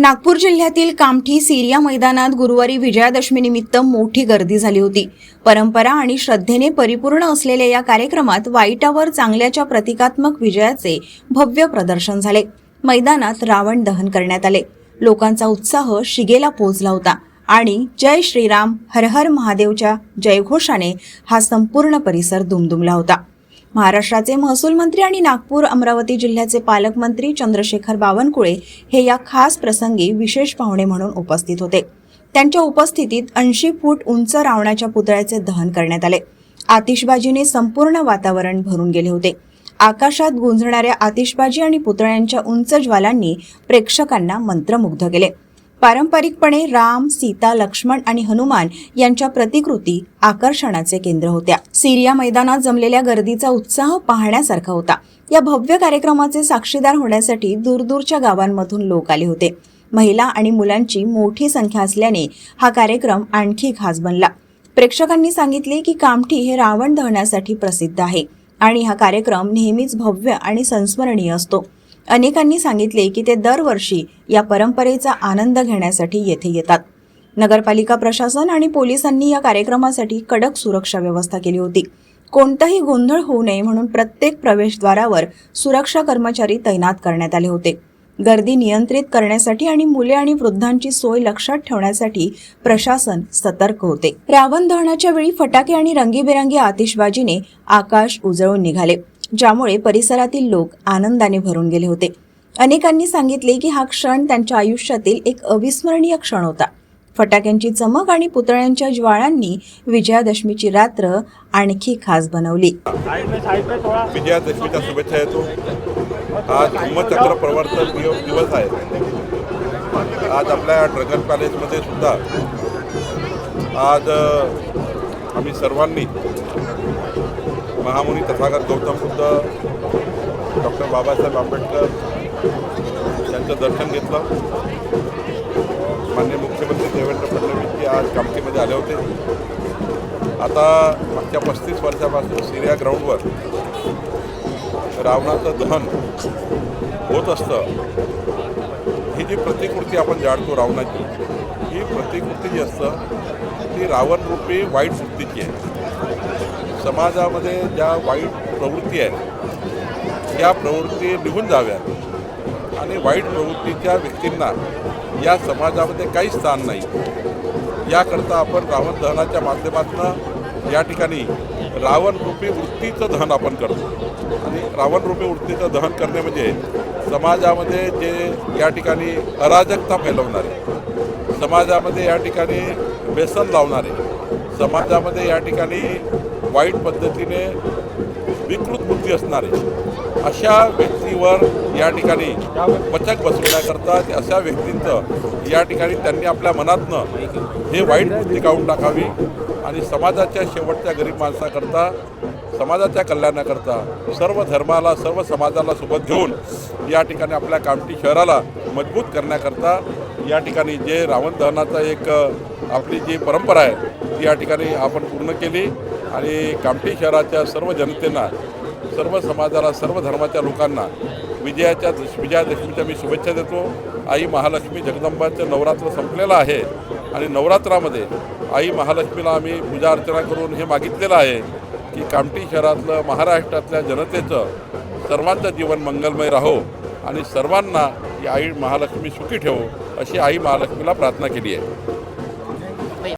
नागपूर जिल्ह्यातील कामठी सिरिया मैदानात गुरुवारी विजयादशमी निमित्त मोठी गर्दी झाली होती. परंपरा आणि श्रद्धेने परिपूर्ण असलेल्या या कार्यक्रमात वाईटावर चांगल्याच्या प्रतिकात्मक विजयाचे भव्य प्रदर्शन झाले. मैदानात रावण दहन करण्यात आले. लोकांचा उत्साह शिगेला पोहोचला होता आणि जय श्रीराम हर हर महादेवच्या जयघोषाने हा संपूर्ण परिसर दुमदुमला होता. महाराष्ट्राचे महसूल मंत्री आणि नागपूर अमरावती जिल्ह्याचे पालकमंत्री चंद्रशेखर बावनकुळे हे या खास प्रसंगी विशेष पाहुणे म्हणून उपस्थित होते. त्यांच्या उपस्थितीत ऐंशी फूट उंच रावणाच्या पुतळ्याचे दहन करण्यात आले. आतिषबाजीने संपूर्ण वातावरण भरून गेले होते. आकाशात गुंजणाऱ्या आतिषबाजी आणि पुतळ्यांच्या उंच ज्वालांनी प्रेक्षकांना मंत्रमुग्ध केले. पारंपरिकपणे राम सीता लक्ष्मण आणि हनुमान यांच्या प्रतिकृती आकर्षणाचे केंद्र होत्या. सिरिया मैदानात जमलेल्या गर्दीचा उत्साह पाहण्यासारखा होता. या भव्य कार्यक्रमाचे साक्षीदार होण्यासाठी दूरदूरच्या गावांमधून लोक आले होते. महिला आणि मुलांची मोठी संख्या असल्याने हा कार्यक्रम आणखी खास बनला. प्रेक्षकांनी सांगितले की कामठी हे रावण दहनासाठी प्रसिद्ध आहे आणि हा कार्यक्रम नेहमीच भव्य आणि संस्मरणीय असतो. अनेकांनी सांगितले की ते दरवर्षी या परंपरेचा आनंद घेण्यासाठी येथे येतात. नगरपालिका प्रशासन आणि पोलिसांनी या कार्यक्रमासाठी कडक सुरक्षा व्यवस्था केली होती. कोणताही गोंधळ होऊ नये म्हणून प्रत्येक प्रवेशद्वारावर सुरक्षा कर्मचारी तैनात करण्यात आले होते. गर्दी नियंत्रित करण्यासाठी आणि मुले आणि वृद्धांची सोय लक्षात ठेवण्यासाठी प्रशासन सतर्क होते. रावण दहनाच्या वेळी फटाके आणि रंगीबेरंगी आतिषबाजीने आकाश उजळून निघाले. ज्यामुळे परिसरातील लोक आनंदाने भरून गेले होते. अनेकांनी सांगितले की हा क्षण त्यांच्या आयुष्यातील एक अविस्मरणीय क्षण होता. फटाक्यांची चमक आणि पुतळ्यांच्या ज्वाळांनी विजयादशमीची रात्र आणखी खास बनवली. विजयादशमीच्या शुभेच्छा येतो. आज धम्मचक्र प्रवर्तन दिवस आहे. आज आपल्या ड्रगन पॅलेसमध्ये सुद्धा आज आम्ही सर्वांनी महामुनी तथागत गौतम बुद्ध डॉक्टर बाबासाहेब आंबेडकर यांचं दर्शन घेतलं. माननीय मुख्यमंत्री देवेंद्र फडणवीसजी आज कामकीमध्ये आले होते. आता मागच्या पस्तीस वर्षापासून सिरिया ग्राउंडवर रावणाचं दहन होत असतं. ही जी प्रतिकृती आपण जाणतो रावणाची ही प्रतिकृती जी असतं ती रावणरूपी वाईट वृत्तीची आहे. समाजामध्ये ज्या वाईट प्रवृत्ती आहेत या प्रवृत्ती निघून जाव्यात. आणि वाईट प्रवृत्तीच्या व्यक्तींना या समाजामध्ये काही स्थान नाही. याकरता आपण रावण दहनाच्या माध्यमातून या ठिकाणी रावणरूपी वृत्तीचं दहन आपण करतो. आणि रावणरूपी वृत्तीचं दहन करणे म्हणजे समाजामध्ये जे या ठिकाणी अराजकता फैलवणारे समाजामध्ये या ठिकाणी व्यसन लावणारे समाजामध्ये या ठिकाणी वाईट पद्धतीने विकृत बुद्धी असणारे अशा व्यक्तीवर या ठिकाणी पचक बसवण्याकरता अशा व्यक्तींचं या ठिकाणी त्यांनी आपल्या मनातनं हे वाईट बुद्धी काढून टाकावी आणि समाजाच्या शेवटच्या गरीब माणसाकरता समाजाच्या कल्याणाकरता सर्व धर्माला सर्व समाजाला सोबत घेऊन या ठिकाणी आपल्या कामठी शहराला मजबूत करण्याकरता या ठिकाणी जे रावण दहनाचं एक आपली जी परंपरा आहे ती या ठिकाणी आपण पूर्ण केली. आणि कामठी शहराच्या सर्व जनतेना सर्व समाजाला सर्व धर्माच्या लोकांना विजयाच्या दश विजयादशमीच्या मी शुभेच्छा देतो. आई महालक्ष्मी जगदंबाचं नवरात्र संपलेलं आहे आणि नवरात्रामध्ये आई महालक्ष्मीला आम्ही पूजा अर्चना करून हे मागितलेलं आहे की कामठी शहरातलं महाराष्ट्रातल्या जनतेचं सर्वांचं जीवन मंगलमय राहो आणि सर्वांना ही आई महालक्ष्मी सुखी ठेवो अशी आई महालक्ष्मीला प्रार्थना केली आहे.